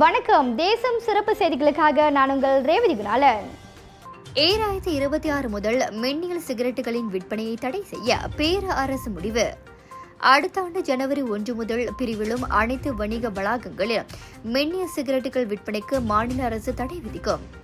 வணக்கம். தேசம் சிறப்பு செய்திகளுக்காக நான் உங்கள் ரேவதி குணாலன். ஏழாயிரத்தி இருபத்தி ஆறு முதல் மென்னியல் சிகரெட்டுகளின் விற்பனையை தடை செய்ய பேர அரசு முடிவு. அடுத்த ஆண்டு ஜனவரி ஒன்று முதல் பிரிவிலும் அனைத்து வணிக வளாகங்களிலும் மென்னிய சிகரெட்டுகள் விற்பனைக்கு மாநில அரசு தடை விதிக்கும்.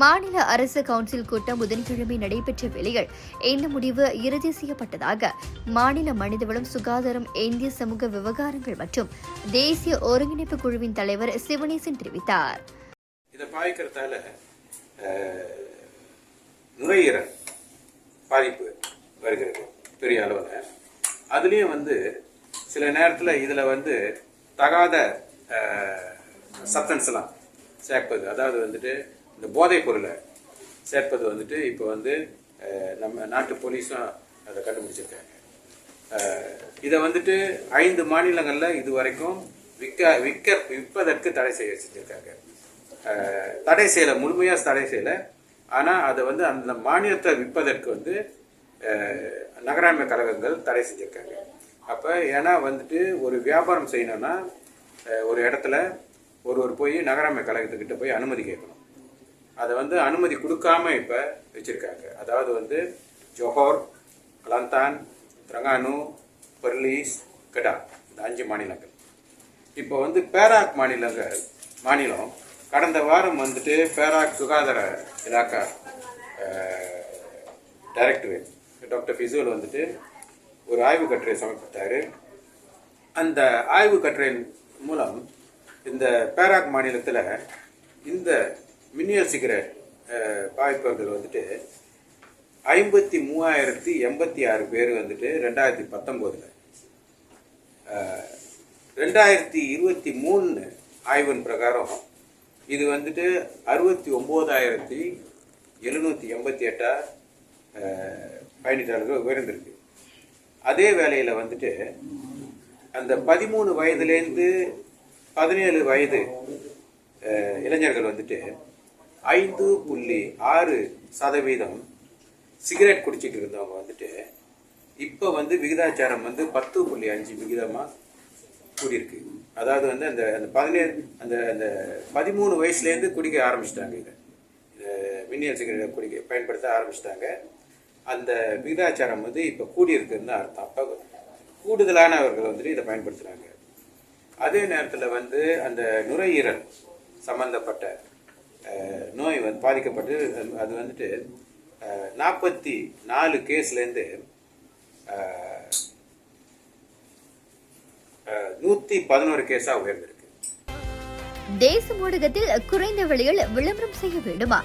மாநில அரசு கவுன்சில் கூட்டம் புதன்கிழமை நடைபெற்ற வேளையில் இந்த முடிவு இறுதி செய்யப்பட்டதாக மாநில மனிதவளம் சுகாதாரம் இந்திய சமூக விவகாரங்கள் மற்றும் தேசிய ஒருங்கிணைப்பு குழுவின் தலைவர் சிவனேசன் தெரிவித்தார். இதை நுரையீரல் பாதிப்பு வருகிறது பெரிய அளவில். அதுலேயும் வந்து சில நேரத்தில் இதில் வந்து தகாத சப்டன்ஸ் சேர்ப்பது. அதாவது வந்துட்டு இந்த போதைப் பொருளை சேர்ப்பது வந்துட்டு இப்போ வந்து நம்ம நாட்டு போலீஸும் அதை கண்டுபிடிச்சிருக்காங்க. இதை வந்துட்டு ஐந்து மாநிலங்களில் இது வரைக்கும் விற்க விற்க விற்பதற்கு தடை செய்ய வச்சுருக்காங்க. தடை செய்யலை முழுமையாக தடை செய்யலை. ஆனால் அதை வந்து அந்த மாநிலத்தை விற்பதற்கு வந்து நகராண்மை கழகங்கள் தடை செஞ்சுருக்காங்க. அப்போ ஏன்னா வந்துட்டு ஒரு வியாபாரம் செய்யணும்னா ஒரு இடத்துல ஒருவர் போய் நகராண்மை கழகத்துக்கிட்ட போய் அனுமதி கேட்கணும். அதை வந்து அனுமதி கொடுக்காம இப்போ வச்சுருக்காங்க. அதாவது வந்து ஜொஹோர் கலந்தான் திரங்கானு பர்லீஸ் கடா இந்த அஞ்சு மாநிலங்கள். இப்போ வந்து பேராக் மாநிலங்கள் மாநிலம் கடந்த வாரம் வந்துட்டு பேராக் சுகாதார இலாக்கா டைரக்டரேட் டாக்டர் ஃபிசுவல் வந்துட்டு ஒரு ஆய்வு கட்டுரை சமர்ப்பித்தார். அந்த ஆய்வு கட்டுரையின் மூலம் இந்த பேராக் மாநிலத்தில் இந்த மின்னியல் சிகரெட் வந்துட்டு ஐம்பத்தி மூவாயிரத்தி எண்பத்தி ஆறு பேர் வந்துட்டு ரெண்டாயிரத்தி பத்தொம்போதில். ரெண்டாயிரத்தி இருபத்தி மூணு ஆய்வின் பிரகாரம் இது வந்துட்டு அறுபத்தி ஒம்போதாயிரத்தி எழுநூற்றி எண்பத்தி எட்டாக பயணித்தாளர்கள் உயர்ந்திருக்கு. அதே வேளையில் வந்துட்டு அந்த பதிமூணு வயதுலேருந்து பதினேழு வயது இளைஞர்கள் வந்துட்டு ஐந்து புள்ளி ஆறு சதவீதம் சிகரெட் குடிச்சிட்டு இருந்தவங்க வந்துட்டு இப்போ வந்து விகிதாச்சாரம் வந்து பத்து புள்ளி அஞ்சு விகிதமாக கூடியிருக்கு. அதாவது வந்து அந்த அந்த பதினேழு அந்த அந்த பதிமூணு வயசுலேருந்து குடிக்க ஆரம்பிச்சிட்டாங்க இதை. இந்த மின்னியல் சிகரெட் குடிக்க பயன்படுத்த ஆரம்பிச்சிட்டாங்க. அந்த விகிதாச்சாரம் வந்து இப்போ கூடியிருக்குன்னு அர்த்தம். அப்போ கூடுதலானவர்கள் வந்துட்டு இதை பயன்படுத்துகிறாங்க அதே நேரத்தில் வந்து அந்த நுரையீரல் சம்மந்தப்பட்ட நோய் வந்து பாதிக்கப்பட்டு அது- வந்துட்டு நாற்பத்தி நாலு கேஸ்லேருந்து நூற்றி பதினோரு கேஸாக உயர்ந்திருக்கு. தேச ஊடகத்தில் குறைந்த விலையில் விளம்பரம் செய்ய வேண்டுமா?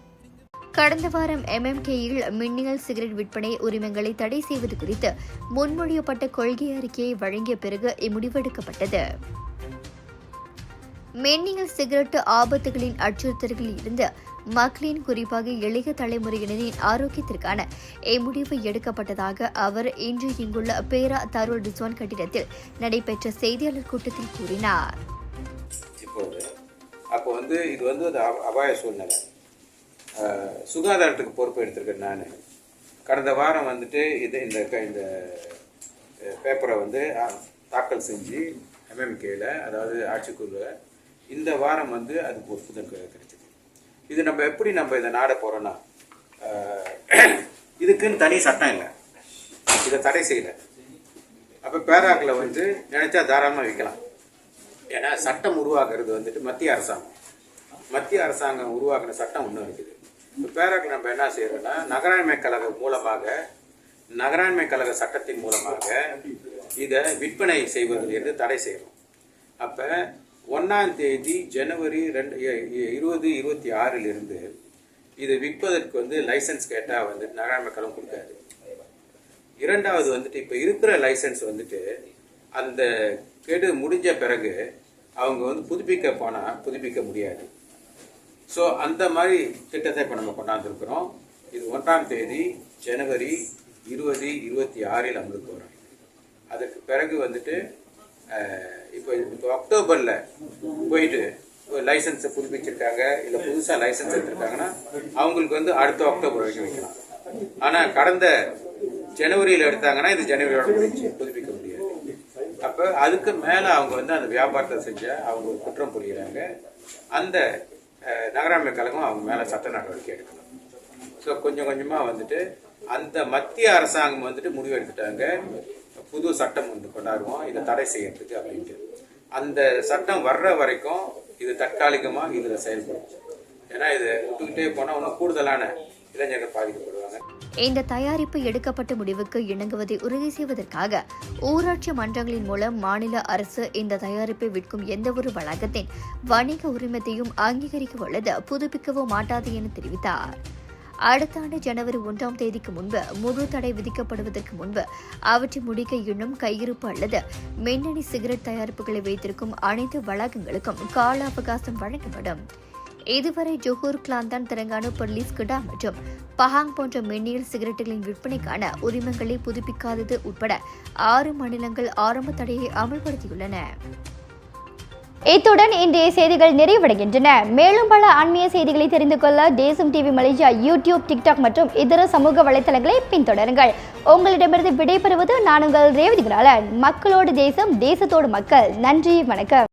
கடந்த வாரம் எம்எம்கேயில் மின்னியல் சிகரெட் விற்பனை உரிமங்களை தடை செய்வது குறித்து முன்மொழியப்பட்ட கொள்கை அறிக்கையை வழங்கிய பிறகு இம்முடிவெடுக்கப்பட்டது. மின்னியல் சிகரெட்டு ஆபத்துகளின் அச்சுறுத்தல்களில் இருந்து மக்களின் குறிப்பாக இளைய தலைமுறையினரின் ஆரோக்கியத்திற்கான இம்முடிவு எடுக்கப்பட்டதாக அவர் இன்று இங்குள்ள பேரா தருள் ரிஸ்வான் கட்டிடத்தில் நடைபெற்ற செய்தியாளர் கூட்டத்தில் கூறினார். அப்போ வந்து இது வந்து அபாய சூழ்நிலை. சுகாதாரத்துக்கு பொறுப்பு எடுத்திருக்கேன் நான். கடந்த வாரம் வந்துட்டு இது இந்த க- இந்த பேப்பரை வந்து தாக்கல் செஞ்சு எம்எம்கேல அதாவது ஆட்சிக்குள்ள இந்த வாரம் வந்து அதுக்கு ஒப்புதல் கிடை- கிடைச்சது. இது நம்ம எப்படி நம்ம இதை நாட போகிறோன்னா இதுக்குன்னு தனி சட்டம் இல்லை. இதை தடை செய்யலை. அப்போ பேராக்கில் வந்து நினச்சா தாராளமாக விற்கலாம். ஏன்னா சட்டம் உருவாக்குறது வந்துட்டு மத்திய அரசாங்கம். மத்திய அரசாங்கம் உருவாக்குன சட்டம் ஒன்று இருக்குது. இப்போ பேராக்கு நம்ம என்ன செய்யறோம்னா நகராண்மை கழகம் மூலமாக நகராண்மை கழக சட்டத்தின் மூலமாக இதை விற்பனை செய்வதிலிருந்து தடை செய்கிறோம் அப்போ ஒன்றாம் தேதி ஜனவரி ரெண்டு இருபது இருபத்தி ஆறிலிருந்து இதை விற்பதற்கு வந்து லைசன்ஸ் கேட்டால் வந்து நகராண்மை கழகம் கொடுக்காது. இரண்டாவது வந்துட்டு இப்போ இருக்கிற லைசன்ஸ் வந்துட்டு அந்த கெடு முடிஞ்ச பிறகு அவங்க வந்து புதுப்பிக்க போனால் புதுப்பிக்க முடியாது. ஸோ அந்த மாதிரி திட்டத்தை இப்போ நம்ம கொண்டாந்துருக்குறோம். இது ஒன்றாம் தேதி ஜனவரி இருபது இருபத்தி ஆறில் அமலுக்கு வரும். அதுக்கு பிறகு வந்துட்டு இப்போ இப்போ அக்டோபரில் போயிட்டு லைசன்ஸை புதுப்பிச்சிருக்காங்க இல்லை புதுசாக லைசன்ஸ் எடுத்திருக்காங்கன்னா அவங்களுக்கு வந்து அடுத்த அக்டோபர் வரைக்கும் வைக்கலாம். ஆனால் கடந்த ஜனவரியில் எடுத்தாங்கன்னா இது ஜனவரியோட முடிஞ்சு புதுப்பிக்க முடியாது. அப்போ அதுக்கு மேலே அவங்க வந்து அந்த வியாபாரத்தை செஞ்ச அவங்க குற்றம் புரியுறாங்க. அந்த நகராமை நகராண்மை கழகம் அவங்க மேலே சட்ட நடவடிக்கை எடுக்கணும். ஸோ கொஞ்சம் கொஞ்சமாக வந்துட்டு அந்த மத்திய அரசாங்கம் வந்துட்டு முடிவு எடுத்துட்டாங்க. புது சட்டம் வந்து கொண்டாடுவோம். இதை தடை செய்யறதுக்கு அப்படின்ட்டு. அந்த சட்டம் வர்ற வரைக்கும் இது தற்காலிகமாக இதில் செயல்படும். ஏன்னா இது விட்டுக்கிட்டே போனால் இன்னும் கூடுதலான இளைஞர்கள் பாதிக்கப்படுவாங்க. இந்த தயாரிப்பு எடுக்கப்பட்ட முடிவுக்கு இணங்குவதை உறுதி செய்வதற்காக ஊராட்சி மன்றங்களின் மூலம் மாநில அரசு இந்த தயாரிப்பை விற்கும் எந்தவொரு வளாகத்தின் வணிக உரிமத்தையும் அங்கீகரிக்க உள்ளது புதுப்பிக்கவோ மாட்டாது என தெரிவித்தார். அடுத்த ஆண்டு ஜனவரி ஒன்றாம் தேதிக்கு முன்பு முழு தடை விதிக்கப்படுவதற்கு முன்பு அவற்றை முடிக்க இன்னும் கையிருப்பு அல்லது மின்னணு சிகரெட் தயாரிப்புகளை வைத்திருக்கும் அனைத்து வளாகங்களுக்கும் கால அவகாசம் வழங்கப்படும். இதுவரை ஜொஹூர் கிளாந்தான் தெலங்கானா பொலிஸ் ஸ்கிடா மற்றும் பஹாங் போன்ற மின்னியல் சிகரெட்டுகளின் விற்பனைக்கான உரிமங்களை புதுப்பிக்காதது உட்பட ஆறு மாநிலங்கள் ஆரம்ப தடையை அமல்படுத்தியுள்ளன. இத்துடன் இன்றைய செய்திகள் நிறைவடைகின்றன. மேலும் பல ஆன்மீக செய்திகளை தெரிந்து கொள்ள தேசம் டிவி மலேசியா யூடியூப் டிக்டாக் மற்றும் இதர சமூக வலைத்தளங்களை பின்தொடருங்கள். உங்களிடமிருந்து விடைபெறுவது நான் உங்கள் ரேவதி மக்களோடு தேசம் தேசத்தோடு மக்கள். நன்றி வணக்கம்.